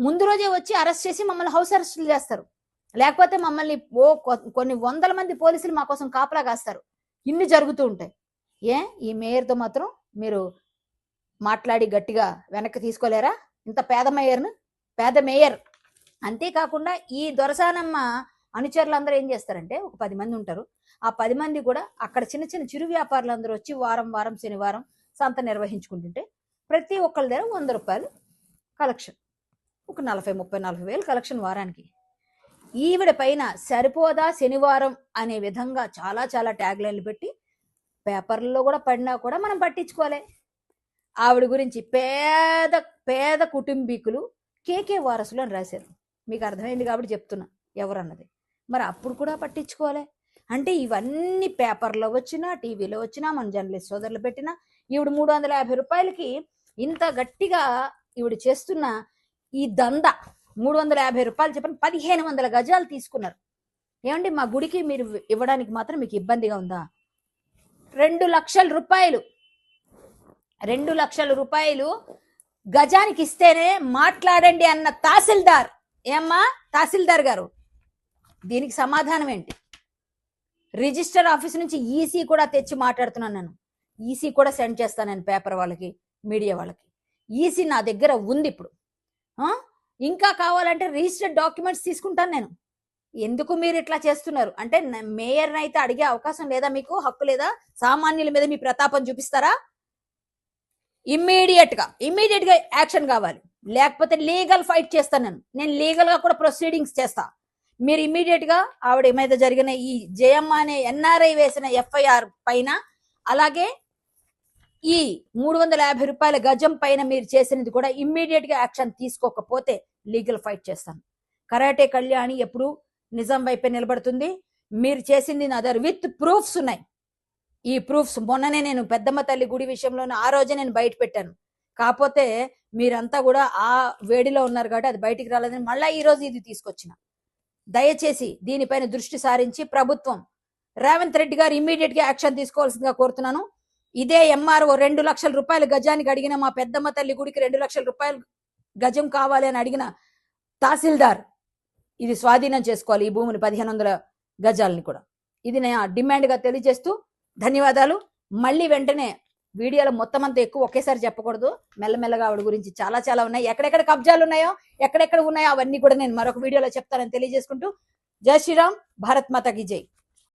ముందు రోజే వచ్చి అరెస్ట్ చేసి మమ్మల్ని హౌస్ అరెస్టులు చేస్తారు. లేకపోతే మమ్మల్ని ఓ కొ- కొన్ని వందల మంది పోలీసులు మా కోసం కాపలా కాస్తారు. ఇన్ని జరుగుతూ ఉంటాయి. ఏ? ఈ మేయర్తో మాత్రం మీరు మాట్లాడి గట్టిగా వెనక్కి తీసుకోలేరా? ఇంత పేద మేయర్ను? పేద మేయర్. అంతేకాకుండా ఈ దొరసానమ్మ అనుచరులు అందరూ ఏం చేస్తారంటే ఒక పది మంది ఉంటారు. ఆ పది మంది కూడా అక్కడ చిన్న చిన్న చిరు వ్యాపారులు అందరూ వచ్చి వారం వారం శనివారం సంత నిర్వహించుకుంటుంటే ప్రతి ఒక్కరి దగ్గర వంద రూపాయలు కలెక్షన్. ఒక నలభై ముప్పై నలభై వేలు కలెక్షన్ వారానికి. ఈవిడ పైన సరిపోదా శనివారం అనే విధంగా చాలా చాలా ట్యాగ్ లైన్లు పెట్టి పేపర్లలో కూడా పడినా కూడా మనం పట్టించుకోవాలి ఆవిడ గురించి పేద పేద కుటుంబీకులు కేకే వారసులు అని రాశారు. మీకు అర్థమైంది కాబట్టి చెప్తున్నా ఎవరన్నది. మరి అప్పుడు కూడా పట్టించుకోవాలి అంటే ఇవన్నీ పేపర్లో వచ్చినా టీవీలో వచ్చినా మన జర్నలిస్ట్ సోదరులు పెట్టినా ఈవిడ మూడు వందల యాభై రూపాయలకి ఇంత గట్టిగా ఈవిడ చేస్తున్న ఈ దంద మూడు వందల యాభై రూపాయలు చెప్పని పదిహేను వందల గజాలు తీసుకున్నారు. ఏమండి మా గుడికి మీరు ఇవ్వడానికి మాత్రం మీకు ఇబ్బందిగా ఉందా? రెండు లక్షల రూపాయలు. రెండు లక్షల రూపాయలు గజానికి ఇస్తేనే మాట్లాడండి అన్న తహసీల్దార్. ఏమ్మా తహసీల్దార్ గారు దీనికి సమాధానం ఏంటి? రిజిస్టర్ ఆఫీస్ నుంచి ఈసీ కూడా తెచ్చి మాట్లాడుతున్నాను నేను. ఈసీ కూడా సెండ్ చేస్తాను నేను పేపర్ వాళ్ళకి మీడియా వాళ్ళకి. ఈసీ నా దగ్గర ఉంది ఇప్పుడు. ఇంకా కావాలంటే రిజిస్టర్డ్ డాక్యుమెంట్స్ తీసుకుంటాను నేను. ఎందుకు మీరు ఇట్లా చేస్తున్నారు? అంటే మేయర్ని అయితే అడిగే అవకాశం లేదా మీకు? హక్కు లేదా? సామాన్యుల మీద మీ ప్రతాపం చూపిస్తారా? ఇమ్మీడియట్గా ఇమ్మీడియట్గా యాక్షన్ కావాలి. లేకపోతే లీగల్ ఫైట్ చేస్తాను నేను. నేను లీగల్గా కూడా ప్రొసీడింగ్స్ చేస్తా. మీరు ఇమ్మీడియట్గా ఆవిడ మీద జరిగిన ఈ జయమ్మ అనే ఎన్ఆర్ఐ వేసిన ఎఫ్ఐఆర్ పైన అలాగే ఈ మూడు వందల యాభై రూపాయల గజం పైన మీరు చేసినది కూడా ఇమ్మీడియట్గా యాక్షన్ తీసుకోకపోతే లీగల్ ఫైట్ చేస్తాను. కరాటే కళ్యాణి ఎప్పుడు నిజం వైపే నిలబడుతుంది. మీరు చేసింది నా దగ్గర విత్ ప్రూఫ్స్ ఉన్నాయి. ఈ ప్రూఫ్స్ మొన్ననే నేను పెద్దమ్మ తల్లి గుడి విషయంలోనే ఆ రోజే నేను బయట పెట్టాను. కాకపోతే మీరంతా కూడా ఆ వేడిలో ఉన్నారు కాబట్టి అది బయటికి రాలేదని మళ్ళీ ఈ రోజు ఇది తీసుకొచ్చిన. దయచేసి దీనిపైన దృష్టి సారించి ప్రభుత్వం రేవంత్ రెడ్డి గారు ఇమ్మీడియట్గా యాక్షన్ తీసుకోవాల్సిందిగా కోరుతున్నాను. ఇదే ఎంఆర్ఓ రెండు లక్షల రూపాయలు గజానికి అడిగిన మా పెద్దమ్మ తల్లి గుడికి రెండు లక్షల రూపాయలు గజం కావాలి అని అడిగిన తహసీల్దార్ ఇది స్వాధీనం చేసుకోవాలి ఈ భూమిని పదిహేను వందల గజాలని కూడా. ఇది నేను డిమాండ్గా తెలియజేస్తూ ధన్యవాదాలు. మళ్ళీ వెంటనే వీడియోలో మొత్తం అంతా ఎక్కువ ఒకేసారి చెప్పకూడదు. మెల్లమెల్లగా ఆవిడ గురించి చాలా చాలా ఉన్నాయి. ఎక్కడెక్కడ కబ్జాలు ఉన్నాయో ఎక్కడెక్కడ ఉన్నాయో అవన్నీ కూడా నేను మరొక వీడియోలో చెప్తానని తెలియజేసుకుంటూ జై శ్రీరామ్ భారత్ మాతకి జై.